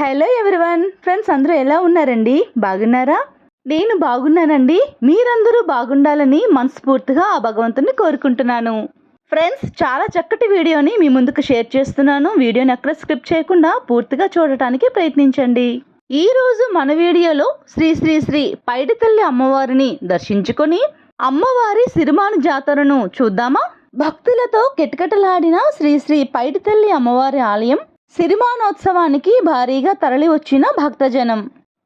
Hello everyone friends అందరూ ఎలా ఉన్నారండి? బాగున్నారా? నేను బాగున్నానండి. మీరందరూ బాగుండాలని మనస్ఫూర్తిగా ఆ భగవంతుని కోరుకుంటున్నాను. ఫ్రెండ్స్ చాలా చక్కటి వీడియోని మీ ముందుకు షేర్ చేస్తున్నాను. వీడియోని ఎక్కడ స్క్రిప్ట్ చేయకుండా పూర్తిగా చూడటానికి ప్రయత్నించండి. ఈరోజు మన వీడియోలో శ్రీ శ్రీ శ్రీ పైడితల్లి అమ్మవారిని దర్శించుకొని అమ్మవారి సిరిమాను జాతరను చూద్దామా? భక్తులతో కిటకిటలాడిన శ్రీ శ్రీ పైడితల్లి అమ్మవారి ఆలయం సిరిమానోత్సవానికి భారీగా తరలి వచ్చిన భక్తజనం.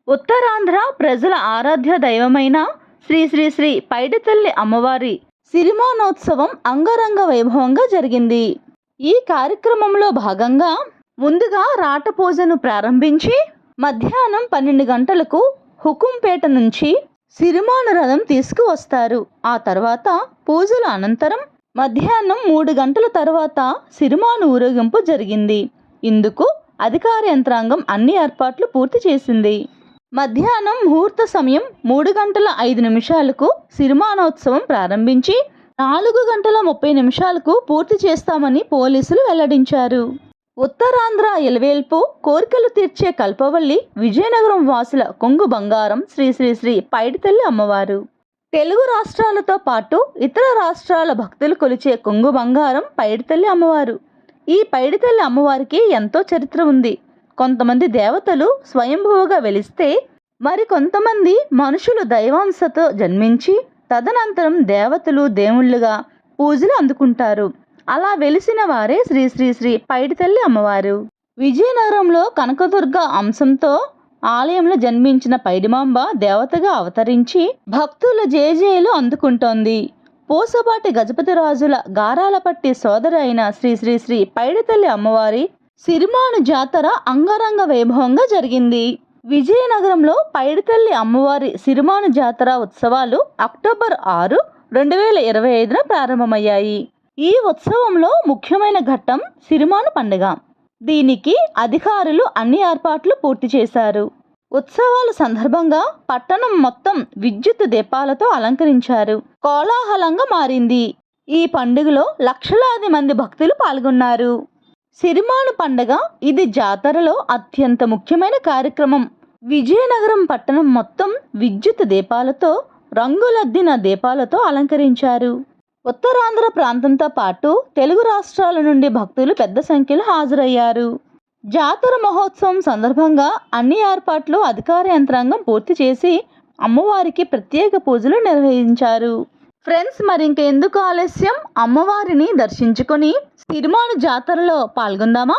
ఉత్తరాంధ్ర ప్రజల ఆరాధ్య దైవమైన శ్రీ శ్రీ శ్రీ పైడితల్లి అమ్మవారి సిరిమానోత్సవం అంగరంగ వైభవంగా జరిగింది. ఈ కార్యక్రమంలో భాగంగా ముందుగా రాట పూజను ప్రారంభించి మధ్యాహ్నం పన్నెండు గంటలకు హుకుంపేట నుంచి సిరిమాను రథం తీసుకువస్తారు. ఆ తర్వాత పూజల అనంతరం మధ్యాహ్నం మూడు గంటల తర్వాత సిరిమాను ఊరేగింపు జరిగింది. ఇందుకు అధికార యంత్రాంగం అన్ని ఏర్పాట్లు పూర్తి చేసింది. మధ్యాహ్నం ముహూర్త సమయం మూడు గంటల ఐదు నిమిషాలకు సిరిమానోత్సవం ప్రారంభించి నాలుగు గంటల ముప్పై నిమిషాలకు పూర్తి చేస్తామని పోలీసులు వెల్లడించారు. ఉత్తరాంధ్ర ఎలవేల్పు కోరికలు తీర్చే కల్పవల్లి విజయనగరం వాసుల కొంగు బంగారం శ్రీ శ్రీ శ్రీ పైడితల్లి అమ్మవారు. తెలుగు రాష్ట్రాలతో పాటు ఇతర రాష్ట్రాల భక్తులు కొలిచే కొంగు బంగారం పైడితల్లి అమ్మవారు. ఈ పైడితల్లి అమ్మవారికి ఎంతో చరిత్ర ఉంది. కొంతమంది దేవతలు స్వయంభువుగా వెలిస్తే మరి కొంతమంది మనుషులు దైవాంశతో జన్మించి తదనంతరం దేవతలు దేవుళ్ళుగా పూజలు అందుకుంటారు. అలా వెలిసిన వారే శ్రీ శ్రీ శ్రీ పైడితల్లి అమ్మవారు. విజయనగరంలో కనకదుర్గ అంశంతో ఆలయంలో జన్మించిన పైడిమాంబ దేవతగా అవతరించి భక్తుల జేజేలు అందుకుంటోంది. పూసపాటి గజపతి రాజుల గారాలపట్టి సోదరి అయిన శ్రీ శ్రీ శ్రీ పైడితల్లి అమ్మవారి సిరిమాను జాతర అంగరంగ వైభవంగా జరిగింది. విజయనగరంలో పైడితల్లి అమ్మవారి సిరిమాను జాతర ఉత్సవాలు అక్టోబర్ ఆరు రెండు వేల ఇరవై ఐదున ప్రారంభమయ్యాయి. ఈ ఉత్సవంలో ముఖ్యమైన ఘట్టం సిరిమాను పండుగ. దీనికి అధికారులు అన్ని ఏర్పాట్లు పూర్తి చేశారు. ఉత్సవాల సందర్భంగా పట్టణం మొత్తం విద్యుత్ దీపాలతో అలంకరించారు. కోలాహలంగా మారింది. ఈ పండుగలో లక్షలాది మంది భక్తులు పాల్గొన్నారు. సిరిమాను పండగ ఇది జాతరలో అత్యంత ముఖ్యమైన కార్యక్రమం. విజయనగరం పట్టణం మొత్తం విద్యుత్ దీపాలతో రంగులద్దిన దీపాలతో అలంకరించారు. ఉత్తరాంధ్ర ప్రాంతంతో పాటు తెలుగు రాష్ట్రాల నుండి భక్తులు పెద్ద సంఖ్యలో హాజరయ్యారు. జాతర మహోత్సవం సందర్భంగా అన్ని ఏర్పాట్లు అధికార యంత్రాంగం పూర్తి చేసి అమ్మవారికి ప్రత్యేక పూజలు నిర్వహించారు. ఫ్రెండ్స్ మరింకెందుకు ఆలస్యం? అమ్మవారిని దర్శించుకొని సిరిమాను జాతరలో పాల్గొందామా?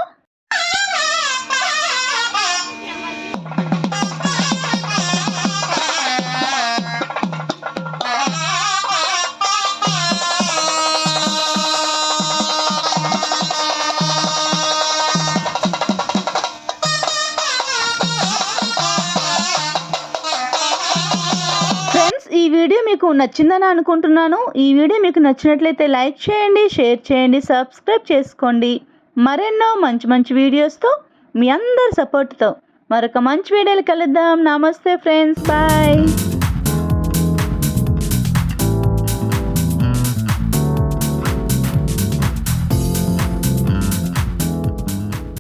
మీకు నచ్చిందని అనుకుంటున్నాను. ఈ వీడియో మీకు నచ్చినట్లయితే లైక్ చేయండి షేర్ చేయండి సబ్స్క్రైబ్ చేసుకోండి. మరెన్నో మంచి మంచి వీడియోస్తో మీ అందరి సపోర్ట్తో మరొక మంచి వీడియోలు కలుద్దాం. నమస్తే ఫ్రెండ్స్ బాయ్